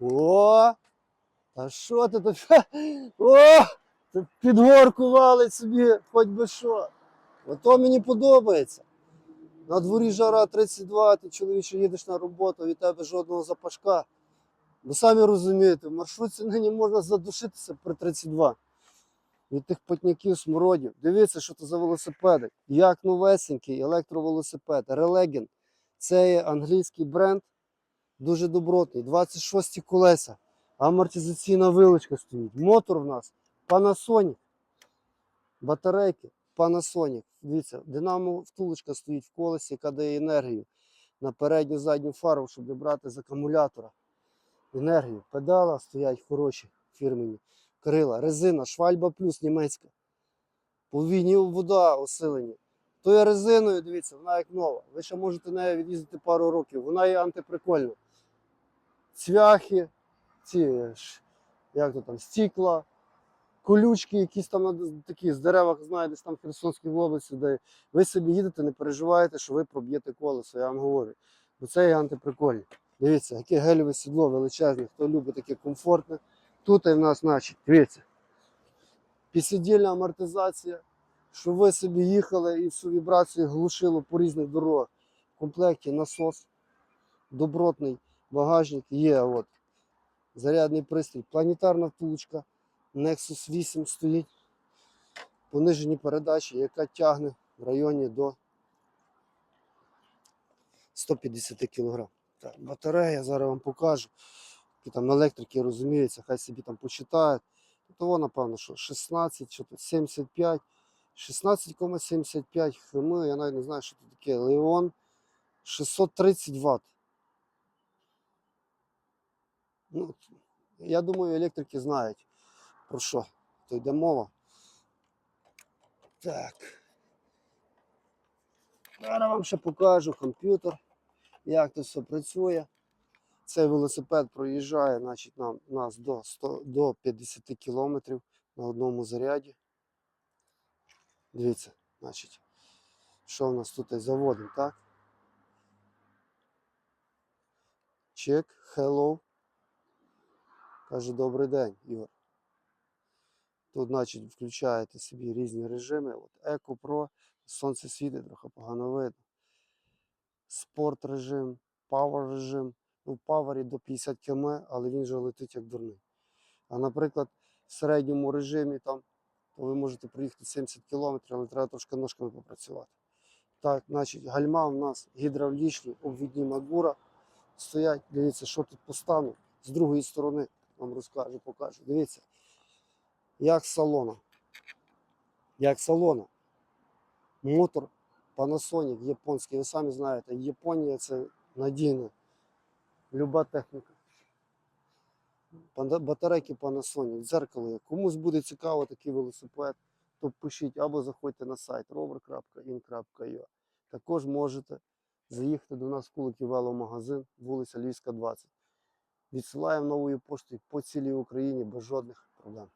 О! Та що ти тут? О! Ти валить собі, хоч би що. Ото мені подобається. На дворі жара 32, ти чоловіче їдеш на роботу, від тебе жодного запашка. Ви самі розумієте, в маршрутці нині можна задушитися при 32. Від тих потняків смородів. Дивіться, що це за велосипеди. Як новесенький електровелосипед. Релегін. Це є англійський бренд, дуже добротний. 26 колеса. Амортизаційна вилочка стоїть. Мотор в нас Panasonic. Батарейки Panasonic. Дивіться, динамо втулочка стоїть в колесі, яка дає енергію на передню задню фару, щоб не брати з акумулятора. Енергію. Педала стоять хороші фірмені. Крила, резина, швальба плюс німецька. Повійні вода осилені. Тою резиною, дивіться, вона як нова. Ви ще можете нею від'їздити пару років. Вона є антиприкольна. Цвяхи, ці як то там, стікла, колючки, якісь там такі з деревах, знаю, десь там в Херсонській області, де ви собі їдете, не переживаєте, що ви проб'єте колесо, я вам говорю. Бо це є антиприкольне. Дивіться, яке гелеве сідло величезне, хто любить таке комфортне. Тут і в нас, значить, дивіться. Підсидільна амортизація, щоб ви собі їхали і всю вібрацію глушило по різних дорогах. В комплекті насос, добротний багажник є. От. Зарядний пристрій, планетарна втулочка, Nexus 8 стоїть. Понижені передачі, яка тягне в районі до 150 кг. Так, батарея, зараз вам покажу. Які там електрики розуміються, хай собі там почитають. Того, напевно, що 16, що тут 75, 16,75 хм, я навіть не знаю, що це таке. Леон 630 Вт. Ну, я думаю, електрики знають, про що то йде мова. Так. Зараз вам ще покажу комп'ютер, як це все працює. Цей велосипед проїжджає значить, нам, нас до, 100, до 50 кілометрів на одному заряді. Дивіться, значить, що в нас тут заводимо, так? Чек, hello. Каже, добрий день, Ігор. Тут, значить, включаєте собі різні режими. От Еко Pro, сонце світить, трохи погано видно. Спорт режим, пауер режим. Ну, в павері до 50 км, але він же летить як дурний. А наприклад, в середньому режимі там, то ви можете проїхати 70 км, але треба трошки ножками попрацювати. Так, значить, гальма у нас гідравлічні, обвідні Магура стоять. Дивіться, що тут постану. З другої сторони вам розкажу, покажу. Дивіться, як салона. Як салона. Мотор Panasonic японський. Ви самі знаєте, Японія це надійна. Люба техніка. Батарейки Panasonic, дзеркало. Комусь буде цікаво такий велосипед, то пишіть або заходьте на сайт rover.in.ua. Також можете заїхати до нас в Куликів веломагазин, вулиця Львівська, 20. Відсилаємо новою поштою по цілій Україні без жодних проблем.